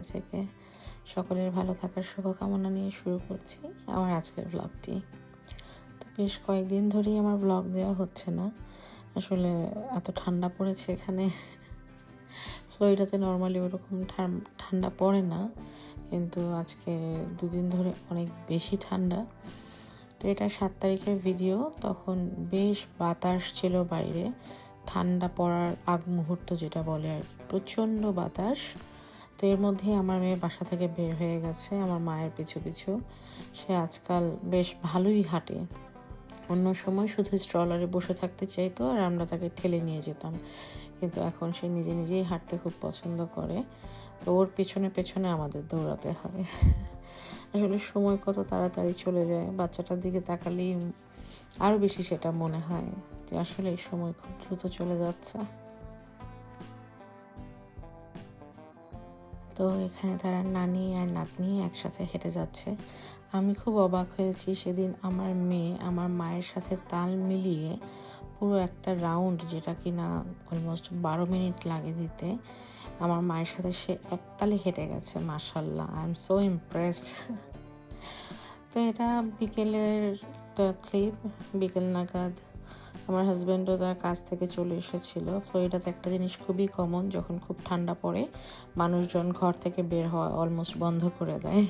Australia থেকে। সকলের ভালো থাকার শুভকামনা নিয়ে শুরু করছি আমার আজকের ব্লগটি তো বেশ কয়েকদিন ধরেই আমার ব্লগ দেওয়া হচ্ছে না। আসলে এত ঠান্ডা পড়েছে এখানে। ফ্লোরিডাতে নর্মালি ওরকম ঠান- ঠান্ডা পড়ে না। কিন্তু আজকে দুদিন ধরে অনেক বেশি ঠান্ডা। তো এটা সাত তারিখের ভিডিও তখন বেশ বাতাস ছিল বাইরে। ঠান্ডা পড়ার আগ মুহূর্ত যেটা বলে আর কি, প্রচণ্ড বাতাস। তো এর মধ্যে আমার মেয়ে বাসা থেকে বের হয়ে গেছে, আমার মায়ের পিছু পিছু। সে আজকাল বেশ ভালোই হাঁটে। অন্য সময় শুধু স্ট্রলারে বসে থাকতে চাইতো আর আমরা তাকে ঠেলে নিয়ে যেতাম। কিন্তু এখন সে নিজে নিজেই হাঁটতে খুব পছন্দ করে। তো ওর পেছনে পেছনে আমাদের দৌড়াতে হয়। আসলে সময় কত তাড়াতাড়ি চলে যায়, বাচ্চাটার দিকে তাকালেই আরও বেশি সেটা মনে হয় যে আসলে সময় খুব দ্রুত চলে যাচ্ছে। তো এখানে তারা নানি আর নাতনি একসাথে হেঁটে যাচ্ছে। আমি খুব অবাক হয়েছি সেদিন আমার মেয়ে আমার মায়ের সাথে তাল মিলিয়ে পুরো একটা রাউন্ড যেটা কি না অলমোস্ট বারো মিনিট লাগে দিতে, আমার মায়ের সাথে সে একতালে হেঁটে গেছে মাসাল্লাহ আই এম সো ইমপ্রেসড তো এটা বিকেলের ক্লিপ বিকেল নাগাদ আমার হাজব্যান্ডও তার কাছ থেকে চলে এসেছিল। ফ্লোরিডাতে একটা জিনিস খুবই কমন যখন খুব ঠান্ডা পড়ে, মানুষজন ঘর থেকে বের হওয়া অলমোস্ট বন্ধ করে দেয়।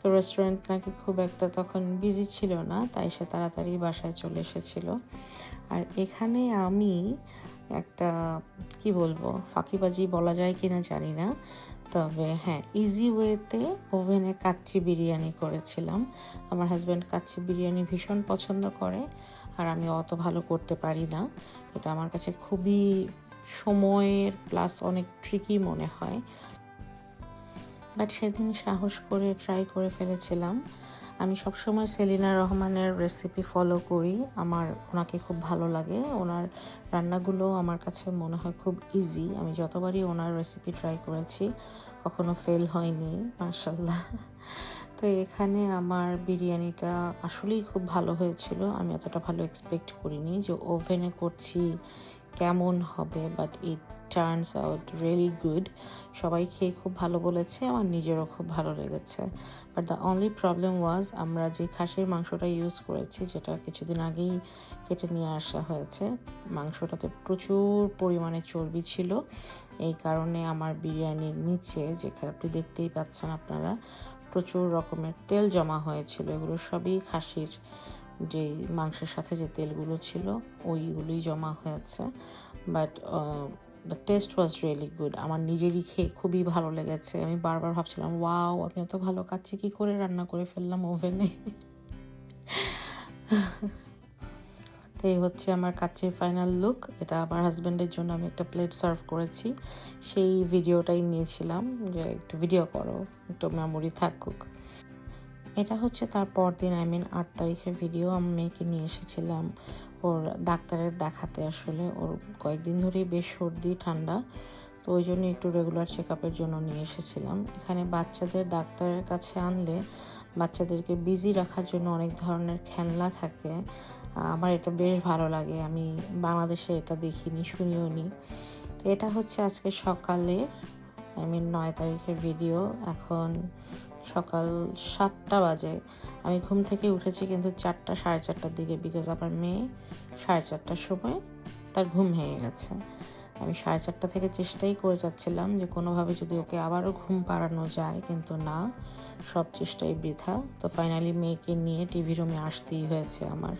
তো রেস্টুরেন্ট নাকি খুব একটা তখন বিজি ছিল না, তাই সে তাড়াতাড়ি বাসায় চলে এসেছিল। আর এখানে আমি একটা, কি বলব, ফাঁকিবাজি বলা যায় কি না জানি না। তবে হ্যাঁ ইজি ওয়েতে ওভেনে কাচ্চি বিরিয়ানি করেছিলাম। আমার হাজব্যান্ড কাচ্চি বিরিয়ানি ভীষণ পছন্দ করে। আর আমি অত ভালো করতে পারি না। এটা আমার কাছে খুবই সময়ের প্লাস অনেক ট্রিকি মনে হয়। বাট সেদিন সাহস করে ট্রাই করে ফেলেছিলাম। আমি সবসময় সেলিনা রহমানের রেসিপি ফলো করি। আমার ওনাকে খুব ভালো লাগে। ওনার রান্নাগুলো আমার কাছে মনে হয় খুব ইজি আমি যতবারই ওনার রেসিপি ট্রাই করেছি, কখনো ফেল হয়নি মার্শাল্লাহ তো এখানে আমার বিরিয়ানিটা আসলেই খুব ভালো হয়েছিল। আমি এতটা ভালো এক্সপেক্ট করিনি যে ওভেনে করছি কেমন হবে but it turns out really good সবাই খেয়ে খুব ভালো বলেছে, আমার নিজেরও খুব ভালো লেগেছে। But the only problem was আমরা যে খাসির মাংসটা ইউজ করেছি, যেটা কিছুদিন আগেই কেটে নিয়ে আসা হয়েছে, মাংসটাতে প্রচুর পরিমাণে চর্বি ছিল। এই কারণে আমার বিরিয়ানির নিচে, যেখানে আপনি দেখতেই পাচ্ছেন আপনারা প্রচুর রকমের তেল জমা হয়েছিল। এগুলো সবই খাসির যে মাংসের সাথে যে তেলগুলো ছিল, ওইগুলোই জমা হয়েছে। But the taste was really good আমার নিজেরই খেয়ে খুবই ভালো লেগেছে। আমি বারবার ভাবছিলাম ওয়াও আমি এত ভালো কাচ্ছি কী করে রান্না করে ফেললাম ওভেনে তো এই হচ্ছে আমার কাচ্চির ফাইনাল লুক এটা আমার হাজব্যান্ডের জন্য আমি একটা প্লেট সার্ভ করেছি। সেই ভিডিওটাই নিয়েছিলাম যে একটু ভিডিও করো, একটু মেমোরি থাকুক। এটা হচ্ছে তার পরদিন আই মিন আট তারিখের ভিডিও আমি মেয়েকে নিয়ে এসেছিলাম ওর ডাক্তারের দেখাতে আসলে। ওর কয়েকদিন ধরেই বেশ সর্দি, ঠান্ডা, তো ওই জন্য একটু রেগুলার চেক আপের জন্য নিয়ে এসেছিলাম। এখানে বাচ্চাদের ডাক্তারের কাছে আনলে বাচ্চাদেরকে বিজি রাখার জন্য অনেক ধরনের খেলনা থাকে। আমার এটা বেশ ভালো লাগে। আমি বাংলাদেশে এটা দেখিনি, শুনিও নি। তো এটা হচ্ছে আজকে সকালে আই মিন নয় তারিখের ভিডিও এখন সকাল সাতটা বাজে। আমি ঘুম থেকে উঠেছি কিন্তু চারটা, সাড়ে চারটার দিকে বিকজ আমার মেয়ে সাড়ে চারটার সময় তার ঘুম ভেঙে গেছে। আমি সাড়ে চারটা থেকে চেষ্টাই করে যাচ্ছিলাম যে কোনোভাবে যদি ওকে আবারও ঘুম পাড়ানো যায়, কিন্তু না, সব চেষ্টাই বৃথা। তো ফাইনালি মেয়েকে নিয়ে টিভি রুমে আসতেই হয়েছে আমার।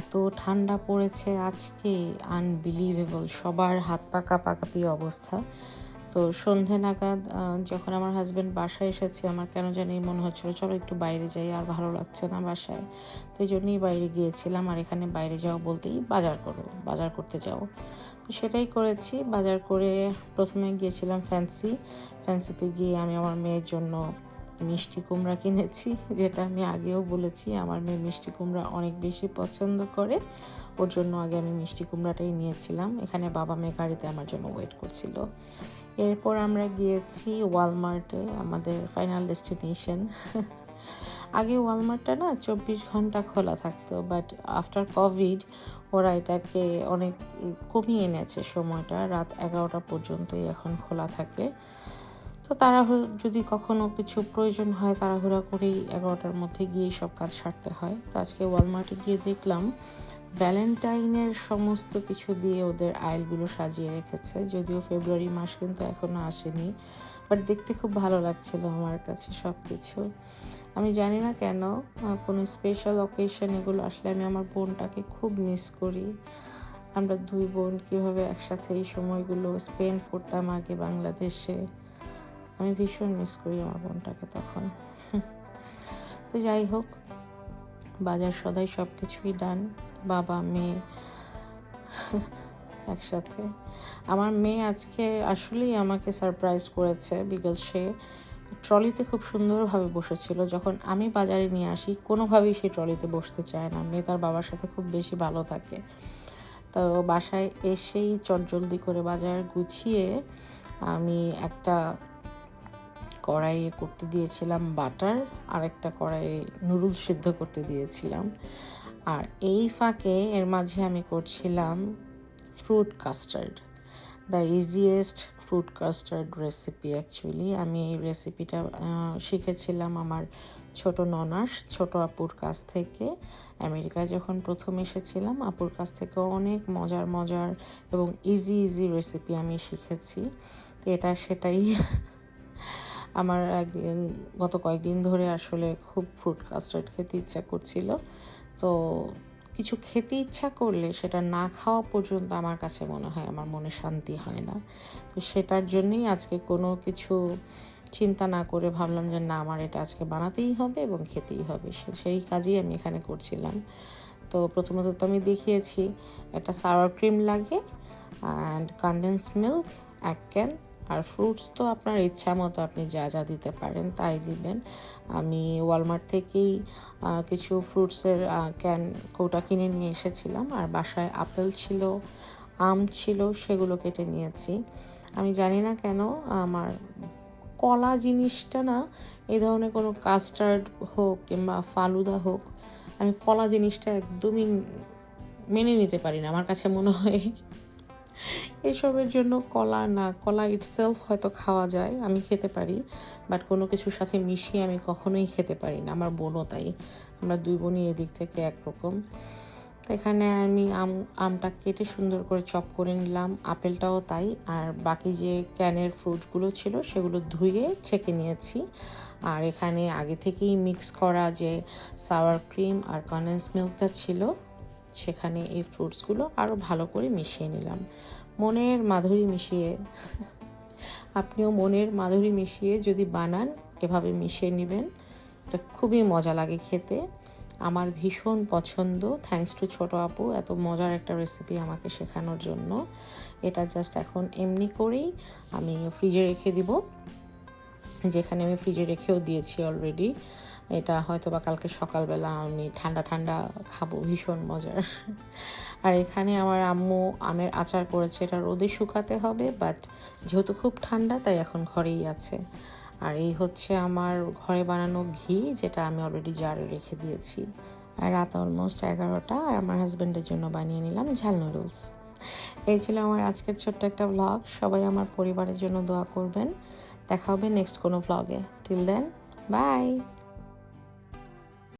এত ঠান্ডা পড়েছে আজকে আনবিলিভেবল সবার হাত পা কাঁপাকাঁপি অবস্থা। তো সন্ধে নাগাদ যখন আমার হাজব্যান্ড বাসায় এসেছে, আমার কেন জানি মনে হচ্ছিল, চলো একটু বাইরে যাই, আর ভালো লাগছে না বাসায়। তো এই জন্যই বাইরে গিয়েছিলাম, আর এখানে বাইরে যাওয়া বলতেই বাজার করো বাজার করতে যাও। তো সেটাই করেছি, বাজার করে প্রথমে গিয়েছিলাম ফ্যান্সি ফ্যান্সিতে গিয়ে আমি আমার মেয়ের জন্য মিষ্টি কুমড়া কিনেছি, যেটা আমি আগেও বলেছি, আমার মেয়ে মিষ্টি কুমড়া অনেক বেশি পছন্দ করে। ওর জন্য আগে আমি মিষ্টি কুমড়াটাই নিয়েছিলাম। এখানে বাবা মেয়ে গাড়িতে আমার জন্য ওয়েট করছিল। এরপর আমরা গিয়েছি ওয়ালমার্টে, আমাদের ফাইনাল ডেস্টিনেশন। আগে ওয়ালমার্টটা না চব্বিশ ঘণ্টা খোলা থাকতো, বাট আফটার কোভিড ওরা এটাকে অনেক কমিয়ে এনেছে সময়টা। রাত এগারোটা পর্যন্তই এখন খোলা থাকে। তো তাড়াহুড়ো যদি কখনো কিছু প্রয়োজন হয় তাড়াহুড়া করেই এগারোটার মধ্যে গিয়ে সব কাজ সারতে হয়। তো আজকে ওয়ালমার্টে গিয়ে দেখলাম ভ্যালেন্টাইনের সমস্ত কিছু দিয়ে ওদের আইলগুলো সাজিয়ে রেখেছে। যদিও ফেব্রুয়ারি মাস কিন্তু এখনও আসেনি বাট দেখতে খুব ভালো লাগছিল আমার কাছে সব কিছু আমি জানি না কেন কোনো স্পেশাল অকেশন এগুলো আসলে আমি আমার বোনটাকে খুব মিস করি। আমরা দুই বোন কীভাবে একসাথে এই সময়গুলো স্পেন্ড করতাম আগে বাংলাদেশে? আমি ভীষণ মিস করি আমার বোনটাকে তখন। তো যাই হোক, বাজার সদাই সব কিছুই ডান বাবা, মেয়ে একসাথে। আমার মেয়ে আজকে আসলেই আমাকে সারপ্রাইজ করেছে বিকজ সে ট্রলিতে খুব সুন্দরভাবে বসেছিল। যখন আমি বাজারে নিয়ে আসি, কোনোভাবেই সে ট্রলিতে বসতে চায় না। মেয়ে তার বাবার সাথে খুব বেশি ভালো থাকে। তো বাসায় এসেই চটজলদি করে বাজার গুছিয়ে আমি একটা কড়াইয়ে করতে দিয়েছিলাম বাটার আর একটা কড়াইয়ে নুডলস সিদ্ধ করতে দিয়েছিলাম। আর এই ফাঁকে এর মাঝে আমি করছিলাম fruit custard. The easiest fruit custard recipe actually. আমি এই রেসিপিটা শিখেছিলাম আমার ছোট ননাস, ছোট আপুর কাছ থেকে। আমেরিকায় যখন প্রথম এসেছিলাম, আপুর কাছ থেকে অনেক মজার মজার এবং ইজি ইজি রেসিপি আমি শিখেছি। এটা সেটাই। আমার একদিন, গত কয়েকদিন ধরে আসলে খুব ফ্রুট কাস্টার্ড খেতে ইচ্ছা করছিল। তো কিছু খেতে ইচ্ছা করলে সেটা না খাওয়া পর্যন্ত আমার কাছে মনে হয় আমার মনে শান্তি হয় না। তো সেটার জন্যই আজকে কোনো কিছু চিন্তা না করে ভাবলাম যে না, আমার এটা আজকে বানাতেই হবে এবং খেতেই হবে। সেই কাজই আমি এখানে করছিলাম। তো প্রথমত তো আমি দেখিয়েছি, একটা সাওয়ার ক্রিম লাগে অ্যান্ড কনডেন্স মিল্ক এক ক্যান আর ফ্রুটস তো আপনার ইচ্ছা মতো আপনি যা যা দিতে পারেন, তাই দিবেন। আমি ওয়ালমার্ট থেকেই কিছু ফ্রুটসের ক্যান কৌটা কিনে নিয়ে এসেছিলাম। আর বাসায় আপেল ছিল, আম ছিল, সেগুলো কেটে নিয়েছি। আমি জানি না কেন আমার কলা জিনিসটা না, এ ধরনের কোনো কাস্টার্ড হোক কিংবা ফালুদা হোক, আমি কলা জিনিসটা একদমই মেনে নিতে পারি না। আমার কাছে মনে হয় এসবের জন্য কলা না, কলা ইটসেলফ হয়তো খাওয়া যায়, আমি খেতে পারি বাট কোনো কিছুর সাথে মিশিয়ে আমি কখনোই খেতে পারি না, আমার বোনও তাই। আমরা দুই বোনই এদিক থেকে একরকম। এখানে আমি আম, আমটা কেটে সুন্দর করে চপ করে নিলাম, আপেলটাও তাই, আর বাকি যে ক্যানের ফ্রুটগুলো ছিল সেগুলো ধুয়ে ছেঁকে নিয়েছি। আর এখানে আগে থেকেই মিক্স করা যে সাওয়ার ক্রিম আর কন্ডেন্স মিল্কটা ছিল, সেখানে এই ফ্রুটসগুলো আরও ভালো করে মিশিয়ে নিলাম। মনের মাধুরী মিশিয়ে, আপনিও মনের মাধুরী মিশিয়ে যদি বানান, এভাবে মিশিয়ে নেবেন। এটা খুবই মজা লাগে খেতে। আমার ভীষণ পছন্দ। থ্যাংকস টু ছোট আপু, এত মজার একটা রেসিপি আমাকে শেখানোর জন্য। এটা জাস্ট এখন এমনি করেই আমি ফ্রিজে রেখে দিব। যেখানে আমি ফ্রিজে রেখেও দিয়েছি অলরেডি এটা হয়তো বা কালকে সকালবেলা আমি ঠান্ডা ঠান্ডা খাব, ভীষণ মজার। আর এখানে আমার আম্মু আমের আচার করেছে, এটা রোদে শুকাতে হবে বাট যেহেতু খুব ঠান্ডা, তাই এখন ঘরেই আছে। আর এই হচ্ছে আমার ঘরে বানানো ঘি, যেটা আমি অলরেডি জারে রেখে দিয়েছি। আর রাত অলমোস্ট এগারোটা, আর আমার হাজব্যান্ডের জন্য বানিয়ে নিলাম ঝাল নুডলস এই ছিল আমার আজকের ছোট্ট একটা ভ্লগ সবাই আমার পরিবারের জন্য দোয়া করবেন। দেখা হবে নেক্সট কোনো ভ্লগে টিল দেন বাই